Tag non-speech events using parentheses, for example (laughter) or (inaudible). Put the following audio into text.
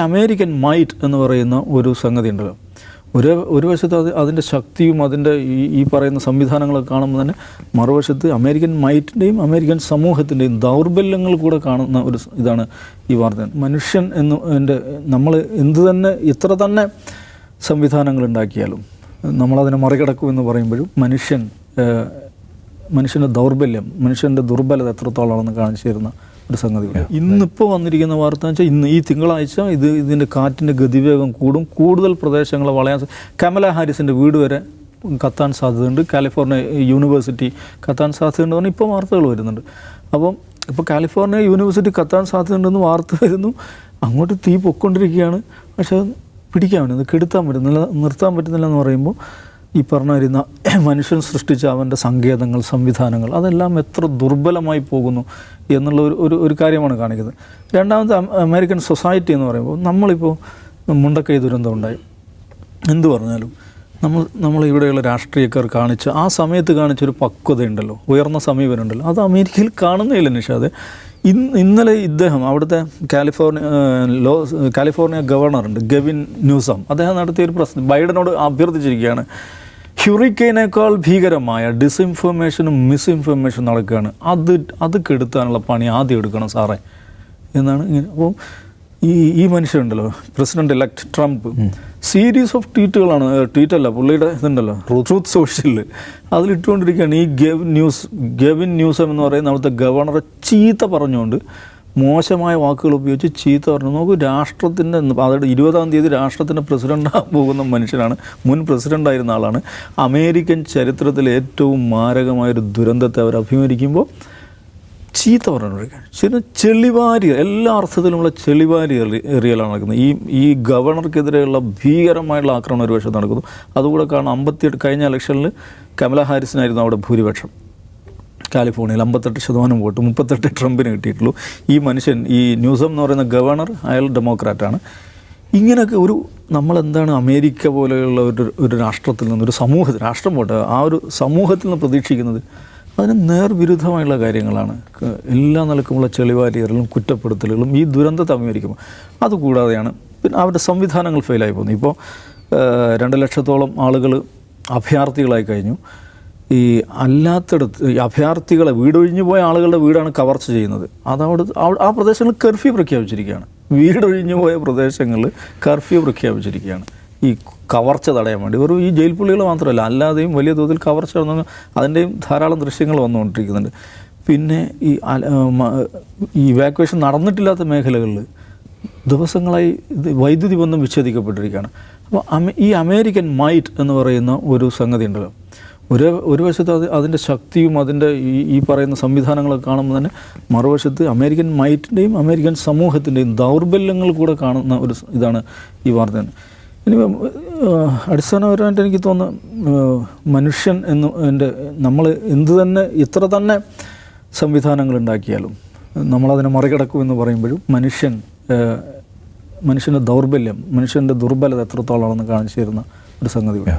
American might എന്ന് പറയുന്ന ഒരു സംഗതി ഉണ്ടല്ലോ ഒരു ഒരു വശത്ത് അത് അതിന്റെ ശക്തിയും അതിന്റെ ഈ ഈ പറയുന്ന സംവിധാനങ്ങളൊക്കെ കാണുമ്പോൾ തന്നെ മറുവശത്ത് അമേരിക്കൻ മൈറ്റിന്റെയും അമേരിക്കൻ സമൂഹത്തിന്റെയും ദൗർബല്യങ്ങൾ കൂടെ കാണുന്ന ഒരു ഇതാണ് ഈ വാർത്ത. മനുഷ്യൻ എന്ന് എന്റെ നമ്മൾ എന്ത് തന്നെ എത്ര തന്നെ സംവിധാനങ്ങൾ ഉണ്ടാക്കിയാലും നമ്മളതിനെ മറികടക്കുമെന്ന് പറയുമ്പോഴും മനുഷ്യൻ മനുഷ്യന്റെ ദൗർബല്യം മനുഷ്യന്റെ ദുർബലത എത്രത്തോളമാണെന്ന് കാണിച്ചു തരുന്ന ഒരു സംഗതി ഇന്നിപ്പോൾ വന്നിരിക്കുന്ന വാർത്ത വെച്ചാൽ ഇന്ന് ഈ തിങ്കളാഴ്ച ഇത് ഇതിന്റെ കാറ്റിന്റെ ഗതിവേഗം കൂടും. കൂടുതൽ പ്രദേശങ്ങൾ വളയാൻ കമല ഹാരിസിന്റെ വീട് വരെ കത്താൻ സാധ്യതയുണ്ട്. കാലിഫോർണിയ യൂണിവേഴ്സിറ്റി കത്താൻ സാധ്യതയുണ്ട് പറഞ്ഞാൽ ഇപ്പോൾ വാർത്തകൾ വരുന്നുണ്ട്. അപ്പം ഇപ്പോൾ കാലിഫോർണിയ യൂണിവേഴ്സിറ്റി കത്താൻ സാധ്യതയുണ്ടെന്ന് വാർത്ത വരുന്നു. അങ്ങോട്ട് തീ പൊക്കൊണ്ടിരിക്കുകയാണ്. പക്ഷേ പിടിക്കാൻ പറ്റുന്നത് കെടുത്താൻ പറ്റുന്നില്ല നിർത്താൻ പറ്റുന്നില്ല എന്ന് പറയുമ്പോൾ ഈ പറഞ്ഞിരുന്ന (clears throat) മനുഷ്യൻ സൃഷ്ടിച്ച അവന്റെ സങ്കേതങ്ങൾ സംവിധാനങ്ങൾ അതെല്ലാം എത്ര ദുർബലമായി പോകുന്നു എന്നുള്ള ഒരു ഒരു ഒരു കാര്യമാണ് കാണിക്കുന്നത്. രണ്ടാമത് അമേരിക്കൻ സൊസൈറ്റി എന്ന് പറയുമ്പോൾ നമ്മളിപ്പോൾ മുണ്ടക്കൈ ദുരന്തം ഉണ്ടായി. എന്ത് പറഞ്ഞാലും നമ്മൾ നമ്മൾ ഇവിടെയുള്ള രാഷ്ട്രീയക്കാർ കാണിച്ച ആ സമയത്ത് കാണിച്ചൊരു പക്വതയുണ്ടല്ലോ ഉയർന്ന സമീപനമുണ്ടല്ലോ അത് അമേരിക്കയിൽ കാണുന്നില്ല നിഷാദ്. ഇന്ന് ഇന്നലെ ഇദ്ദേഹം അവിടുത്തെ കാലിഫോർണിയ ലോ കാലിഫോർണിയ ഗവർണറുണ്ട് ഗവിൻ ന്യൂസം. അദ്ദേഹം നടത്തിയ ഒരു പ്രശ്നം ബൈഡനോട് അഭ്യർത്ഥിച്ചിരിക്കുകയാണ് ഹ്യൂറിക്കെയിനേക്കാൾ ഭീകരമായ ഡിസ്ഇൻഫർമേഷനും മിസ്ഇൻഫർമേഷനും നടക്കുകയാണ്. അത് അത് കെടുത്താനുള്ള പണി ആദ്യം എടുക്കണം സാറേ. എന്നാണ് ഇങ്ങനെ. അപ്പം ഈ ഈ മനുഷ്യരുണ്ടല്ലോ president elect Trump series of ട്വീറ്റുകളാണ് tweet അല്ല പുള്ളിയുടെ ഇതുണ്ടല്ലോ ട്രൂത്ത് സോഷ്യലിൽ അതിലിട്ടുകൊണ്ടിരിക്കുകയാണ് ഈ ഗെവിൻ ന്യൂസ് ഗെവിൻ ന്യൂസം എന്ന് പറയുന്ന അവിടുത്തെ ഗവർണറെ ചീത്ത പറഞ്ഞുകൊണ്ട് മോശമായ വാക്കുകൾ ഉപയോഗിച്ച് ചീത്ത പറഞ്ഞു. നോക്കൂ രാഷ്ട്രത്തിന്റെ അതായത് ഇരുപതാം തീയതി രാഷ്ട്രത്തിന്റെ പ്രസിഡന്റ് പോകുന്ന മനുഷ്യനാണ് മുൻ പ്രസിഡന്റായിരുന്ന ആളാണ്. അമേരിക്കൻ ചരിത്രത്തിലെ ഏറ്റവും മാരകമായൊരു ദുരന്തത്തെ അവർ അഭിമുഖീകരിക്കുമ്പോൾ ചീത്ത പറഞ്ഞുകൊണ്ടിരിക്കുകയാണ് ശരി ചെളിവാരി എല്ലാ അർത്ഥത്തിലുമുള്ള ചെളിവാരി എറിയലാണ് നടക്കുന്നത്. ഈ ഈ ഗവർണർക്കെതിരെയുള്ള ഭീകരമായിട്ടുള്ള ആക്രമണം ഒരു വശത്ത് നടക്കുന്നു. അതുകൂടെ കാണാം അമ്പത്തിയെട്ട് കഴിഞ്ഞ ഇലക്ഷനിൽ കമല ഹാരിസിനായിരുന്നു അവിടെ ഭൂരിപക്ഷം. കാലിഫോർണിയയിൽ അമ്പത്തെട്ട് ശതമാനം വോട്ട് മുപ്പത്തെട്ട് ട്രംപിന് കിട്ടിയിട്ടുള്ളൂ. ഈ മനുഷ്യൻ ഈ ന്യൂസം എന്ന് പറയുന്ന ഗവർണർ അയാൾ ഡെമോക്രാറ്റാണ് ഇങ്ങനെയൊക്കെ ഒരു നമ്മളെന്താണ് അമേരിക്ക പോലെയുള്ള ഒരു ഒരു രാഷ്ട്രത്തിൽ നിന്ന് ഒരു സമൂഹത്തിൽ രാഷ്ട്രം പോട്ടെ ആ ഒരു സമൂഹത്തിൽ നിന്ന് പ്രതീക്ഷിക്കുന്നത് അതിന് നേർവിരുദ്ധമായുള്ള കാര്യങ്ങളാണ്. എല്ലാ നിലക്കുമുള്ള ചെളിവാരിയറിലും കുറ്റപ്പെടുത്തലുകളും ഈ ദുരന്തത്തെ അഭിമുഖീകരിക്കുമ്പോൾ. അതുകൂടാതെയാണ് പിന്നെ അവരുടെ സംവിധാനങ്ങൾ ഫെയിലായി പോകുന്നത് ഇപ്പോൾ രണ്ട് ലക്ഷത്തോളം ആളുകൾ അഭയാർത്ഥികളായി കഴിഞ്ഞു. ഈ അല്ലാത്തടത്ത് ഈ അഭയാർത്ഥികളെ വീടൊഴിഞ്ഞു പോയ ആളുകളുടെ വീടാണ് കവർച്ച ചെയ്യുന്നത്. അതവിടെ അവിടെ ആ പ്രദേശങ്ങളിൽ കർഫ്യൂ പ്രഖ്യാപിച്ചിരിക്കുകയാണ്. വീടൊഴിഞ്ഞു പോയ പ്രദേശങ്ങളിൽ കർഫ്യൂ പ്രഖ്യാപിച്ചിരിക്കുകയാണ്. ഈ കവർച്ച തടയാൻ വേണ്ടി. വെറും ഈ ജയിൽ പുള്ളികൾ മാത്രമല്ല അല്ലാതെയും വലിയ തോതിൽ കവർച്ച നടന്നു അതിന്റെയും ധാരാളം ദൃശ്യങ്ങൾ വന്നുകൊണ്ടിരിക്കുന്നുണ്ട്. പിന്നെ ഈ ഈ ഇവാക്വേഷൻ നടന്നിട്ടില്ലാത്ത മേഖലകളിൽ ദിവസങ്ങളായി വൈദ്യുതി ബന്ധം വിച്ഛേദിക്കപ്പെട്ടിരിക്കുകയാണ്. അപ്പോൾ ഈ അമേരിക്കൻ മൈറ്റ് എന്ന് പറയുന്ന ഒരു സംഗതി ഉണ്ടല്ലോ ഒരു ഒരു വശത്ത് അത് അതിന്റെ ശക്തിയും അതിന്റെ ഈ ഈ പറയുന്ന സംവിധാനങ്ങളൊക്കെ കാണുമ്പോൾ തന്നെ മറുവശത്ത് അമേരിക്കൻ മൈറ്റിന്റെയും അമേരിക്കൻ സമൂഹത്തിന്റെയും ദൗർബല്യങ്ങൾ കൂടെ കാണുന്ന ഒരു ഇതാണ് ഈ വാർത്ത ഇനി അടിസ്ഥാനപരമായിട്ട് എനിക്ക് തോന്നുന്നു മനുഷ്യൻ എന്ന് എന്റെ നമ്മൾ എന്ത് തന്നെ ഇത്ര തന്നെ സംവിധാനങ്ങൾ ഉണ്ടാക്കിയാലും നമ്മളതിനെ മറികടക്കുമെന്ന് പറയുമ്പോഴും മനുഷ്യൻ മനുഷ്യന്റെ ദൗർബല്യം മനുഷ്യന്റെ ദുർബലത എത്രത്തോളമാണെന്ന് കാണിച്ചു തരുന്ന ഒരു സംഗതി കൂടിയാണ്